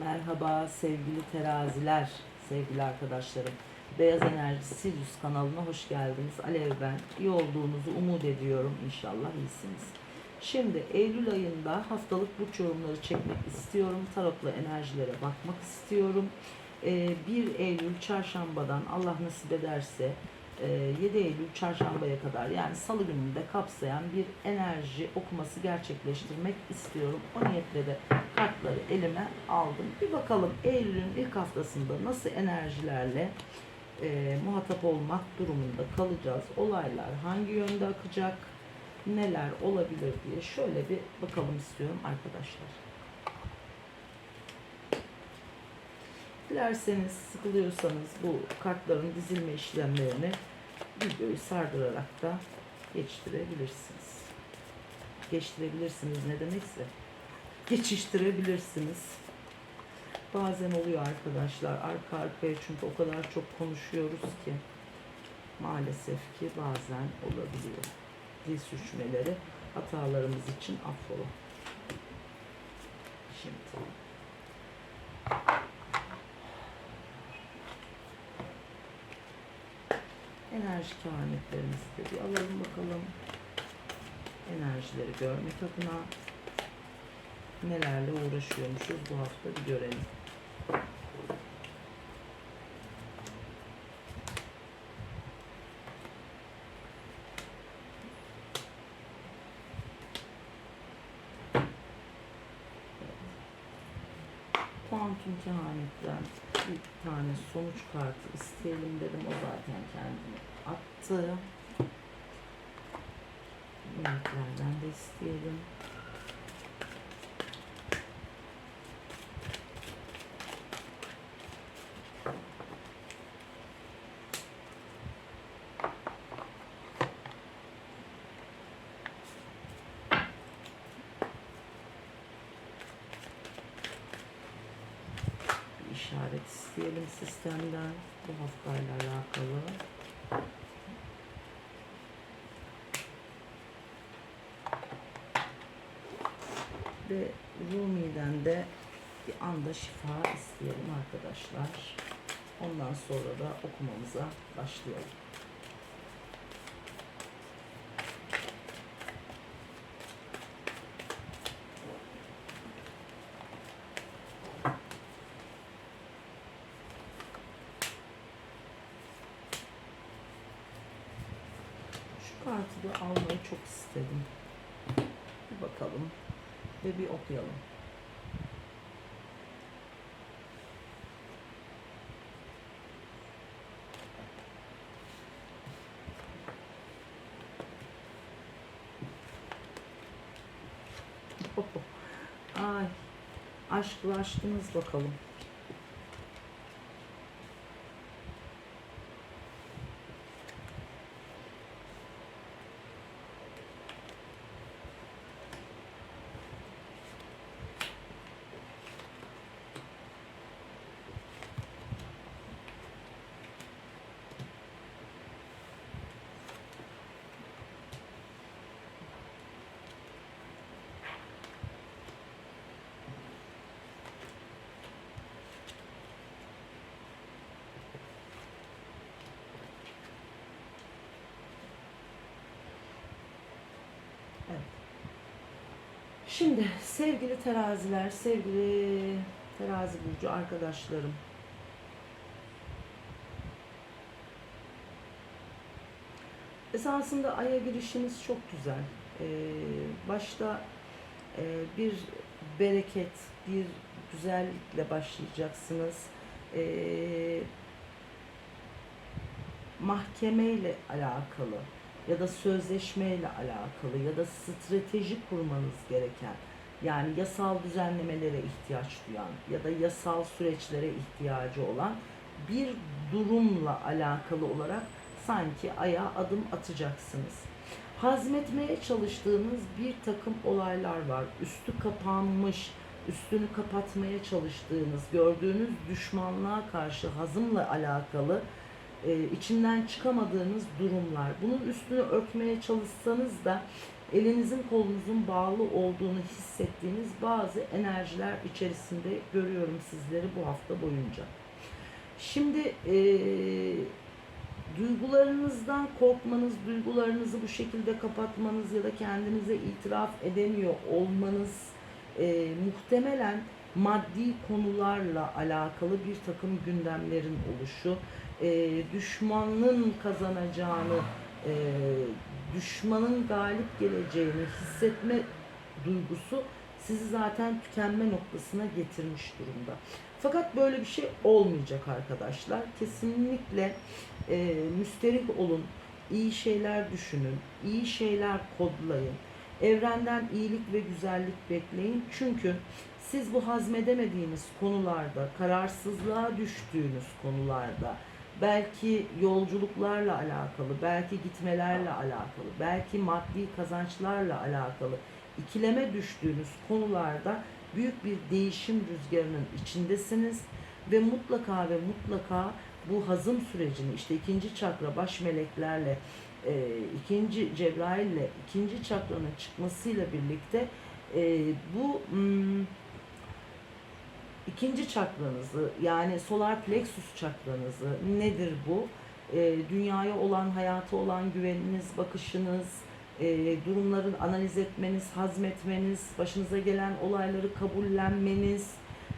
Merhaba sevgili teraziler, sevgili arkadaşlarım. Beyaz Enerji Sirius kanalına hoş geldiniz. Alev ben. İyi olduğunuzu umut ediyorum. İnşallah iyisiniz. Şimdi Eylül ayında haftalık burç yorumları çekmek istiyorum. Tarotla enerjilere bakmak istiyorum. Ee, 1 Eylül çarşambadan Allah nasip ederse e, 7 Eylül çarşambaya kadar yani salı gününde kapsayan bir enerji okuması gerçekleştirmek istiyorum. O niyetle de kartları elime aldım. Bir bakalım Eylül'ün ilk haftasında nasıl enerjilerle e, muhatap olmak durumunda kalacağız. Olaylar hangi yönde akacak, neler olabilir diye şöyle bir bakalım istiyorum arkadaşlar. Dilerseniz sıkılıyorsanız bu kartların dizilme işlemlerini videoyu sardırarak da geçtirebilirsiniz. Geçtirebilirsiniz ne demekse. Geçiştirebilirsiniz. Bazen oluyor arkadaşlar arka arkaya çünkü o kadar çok konuşuyoruz ki maalesef ki bazen olabiliyor. Dil sürçmeleri hatalarımız için affola. Şimdi enerji kehanetlerimizi de bir alalım bakalım. Enerjileri görmek adına nelerle uğraşıyormuşuz bu hafta bir görelim. Kuantum kehanetten bir tane sonuç kartı isteyelim dedim. O zaten kendini attı. Meleklerden de isteyelim. bir işaret isteyelim sistemden bu haftayla alakalı. Ve Rumi'den de bir anda şifa isteyelim arkadaşlar. Ondan sonra da okumamıza başlayalım. Da almayı çok istedim. Bir bakalım ve bir okuyalım. Ay, aşklaştınız bakalım. Şimdi sevgili teraziler, sevgili terazi burcu arkadaşlarım. Esasında aya girişiniz çok güzel. Ee, başta e, bir bereket, bir güzellikle başlayacaksınız. Ee, mahkemeyle alakalı ya da sözleşmeyle alakalı ya da strateji kurmanız gereken yani yasal düzenlemelere ihtiyaç duyan ya da yasal süreçlere ihtiyacı olan bir durumla alakalı olarak sanki aya adım atacaksınız. Hazmetmeye çalıştığınız bir takım olaylar var. Üstü kapanmış, üstünü kapatmaya çalıştığınız, gördüğünüz düşmanlığa karşı hazımla alakalı e, içinden çıkamadığınız durumlar. Bunun üstünü örtmeye çalışsanız da elinizin kolunuzun bağlı olduğunu hissettiğiniz bazı enerjiler içerisinde görüyorum sizleri bu hafta boyunca. Şimdi eee duygularınızdan korkmanız, duygularınızı bu şekilde kapatmanız ya da kendinize itiraf edemiyor olmanız eee, muhtemelen maddi konularla alakalı bir takım gündemlerin oluşu, eee, düşmanın kazanacağını, eee, düşmanın galip geleceğini hissetme duygusu sizi zaten tükenme noktasına getirmiş durumda. Fakat böyle bir şey olmayacak arkadaşlar. Kesinlikle e, müsterih olun, iyi şeyler düşünün, iyi şeyler kodlayın. Evrenden iyilik ve güzellik bekleyin. Çünkü siz bu hazmedemediğiniz konularda, kararsızlığa düştüğünüz konularda, belki yolculuklarla alakalı, belki gitmelerle alakalı, belki maddi kazançlarla alakalı ikileme düştüğünüz konularda büyük bir değişim rüzgarının içindesiniz ve mutlaka ve mutlaka bu hazım sürecini işte ikinci çakra baş meleklerle e, ikinci Cebrail'le ikinci çakranın çıkmasıyla birlikte e, bu hmm, ikinci çakranızı yani solar plexus çakranızı nedir bu? E, dünyaya olan, hayata olan güveniniz, bakışınız, e, durumların analiz etmeniz, hazmetmeniz, başınıza gelen olayları kabullenmeniz,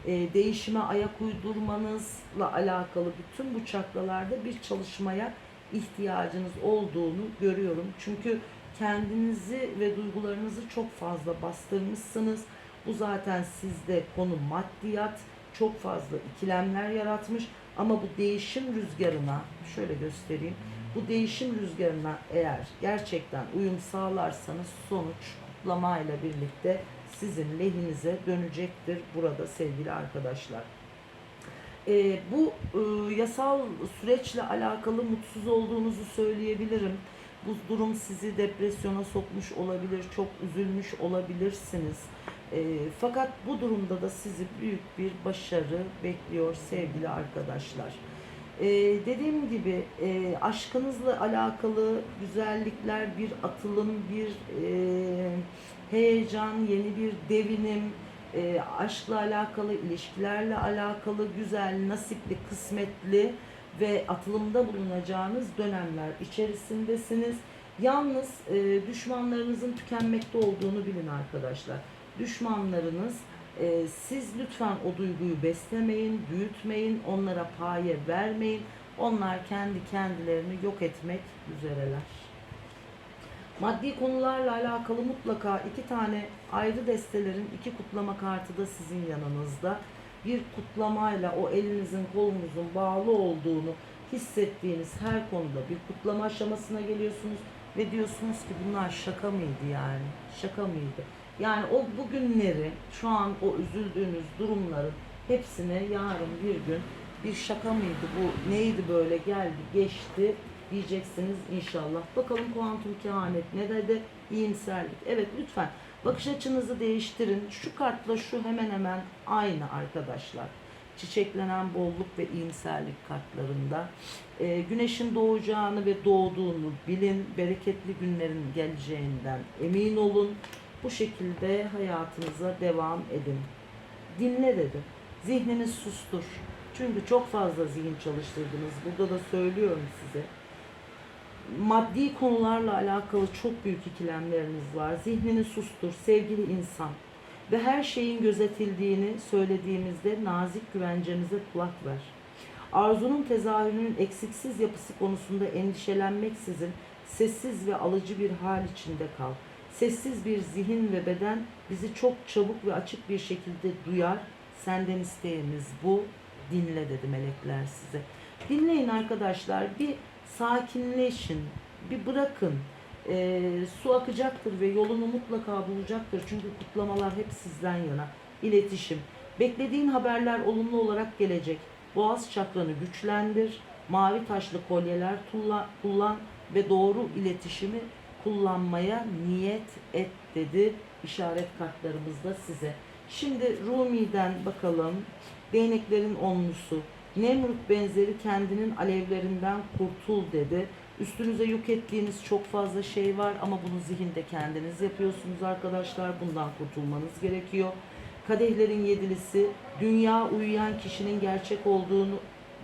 e, değişime ayak uydurmanızla alakalı bütün bu çakralarda bir çalışmaya ihtiyacınız olduğunu görüyorum. Çünkü kendinizi ve duygularınızı çok fazla bastırmışsınız. Bu zaten sizde konu maddiyat, çok fazla ikilemler yaratmış ama bu değişim rüzgarına şöyle göstereyim. Bu değişim rüzgarına eğer gerçekten uyum sağlarsanız sonuç kutlamayla birlikte sizin lehinize dönecektir burada sevgili arkadaşlar. Ee, bu e, yasal süreçle alakalı mutsuz olduğunuzu söyleyebilirim. Bu durum sizi depresyona sokmuş olabilir, çok üzülmüş olabilirsiniz. E, fakat bu durumda da sizi büyük bir başarı bekliyor sevgili arkadaşlar. E, dediğim gibi e, aşkınızla alakalı güzellikler, bir atılım, bir e, heyecan, yeni bir devinim, e, aşkla alakalı, ilişkilerle alakalı güzel, nasipli, kısmetli ve atılımda bulunacağınız dönemler içerisindesiniz. Yalnız e, düşmanlarınızın tükenmekte olduğunu bilin arkadaşlar. Düşmanlarınız e, siz lütfen o duyguyu beslemeyin, büyütmeyin, onlara paye vermeyin. Onlar kendi kendilerini yok etmek üzereler. Maddi konularla alakalı mutlaka iki tane ayrı destelerin iki kutlama kartı da sizin yanınızda. Bir kutlamayla o elinizin kolunuzun bağlı olduğunu hissettiğiniz her konuda bir kutlama aşamasına geliyorsunuz ve diyorsunuz ki bunlar şaka mıydı yani? Şaka mıydı? Yani o bugünleri, şu an o üzüldüğünüz durumların hepsine yarın bir gün bir şaka mıydı bu, neydi böyle geldi, geçti diyeceksiniz inşallah. Bakalım kuantum kehanet ne dedi? İyimserlik. Evet lütfen bakış açınızı değiştirin. Şu kartla şu hemen hemen aynı arkadaşlar. Çiçeklenen bolluk ve iyimserlik kartlarında. Ee, güneşin doğacağını ve doğduğunu bilin. Bereketli günlerin geleceğinden emin olun. Bu şekilde hayatınıza devam edin. Dinle dedi. Zihnini sustur. Çünkü çok fazla zihin çalıştırdınız. Burada da söylüyorum size maddi konularla alakalı çok büyük ikilemleriniz var. Zihnini sustur sevgili insan. Ve her şeyin gözetildiğini söylediğimizde nazik güvencemize kulak ver. Arzunun tezahürünün eksiksiz yapısı konusunda endişelenmeksizin sessiz ve alıcı bir hal içinde kal. Sessiz bir zihin ve beden bizi çok çabuk ve açık bir şekilde duyar. Senden isteğimiz bu. Dinle dedi melekler size. Dinleyin arkadaşlar. Bir sakinleşin, bir bırakın. E, su akacaktır ve yolunu mutlaka bulacaktır. Çünkü kutlamalar hep sizden yana. İletişim. Beklediğin haberler olumlu olarak gelecek. Boğaz çakranı güçlendir. Mavi taşlı kolyeler kullan, ve doğru iletişimi kullanmaya niyet et dedi işaret kartlarımızda size. Şimdi Rumi'den bakalım. Değneklerin onlusu. Nemrut benzeri kendinin alevlerinden kurtul dedi. Üstünüze yük ettiğiniz çok fazla şey var ama bunu zihinde kendiniz yapıyorsunuz arkadaşlar. Bundan kurtulmanız gerekiyor. Kadehlerin yedilisi dünya uyuyan kişinin gerçek olduğunu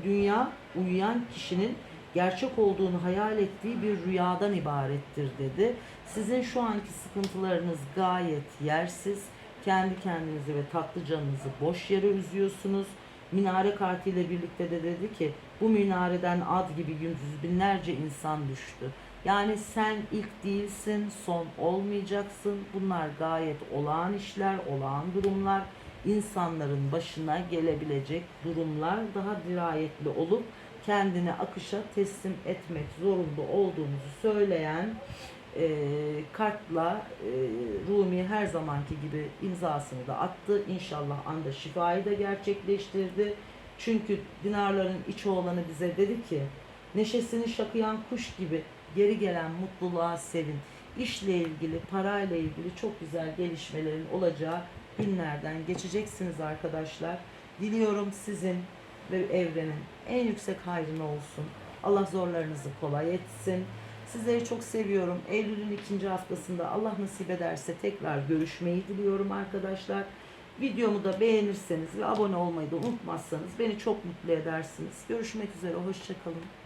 dünya uyuyan kişinin gerçek olduğunu hayal ettiği bir rüyadan ibarettir dedi. Sizin şu anki sıkıntılarınız gayet yersiz. Kendi kendinizi ve tatlı canınızı boş yere üzüyorsunuz. Minare kartı ile birlikte de dedi ki bu minareden ad gibi yüz binlerce insan düştü. Yani sen ilk değilsin, son olmayacaksın. Bunlar gayet olağan işler, olağan durumlar. İnsanların başına gelebilecek durumlar daha dirayetli olup kendini akışa teslim etmek zorunda olduğumuzu söyleyen e, kartla e, Rumi her zamanki gibi imzasını da attı. İnşallah anda şifayı da gerçekleştirdi. Çünkü dinarların iç oğlanı bize dedi ki neşesini şakıyan kuş gibi geri gelen mutluluğa sevin. İşle ilgili, parayla ilgili çok güzel gelişmelerin olacağı günlerden geçeceksiniz arkadaşlar. Diliyorum sizin ve evrenin en yüksek hayrına olsun. Allah zorlarınızı kolay etsin. Sizleri çok seviyorum. Eylül'ün ikinci haftasında Allah nasip ederse tekrar görüşmeyi diliyorum arkadaşlar. Videomu da beğenirseniz ve abone olmayı da unutmazsanız beni çok mutlu edersiniz. Görüşmek üzere. Hoşçakalın.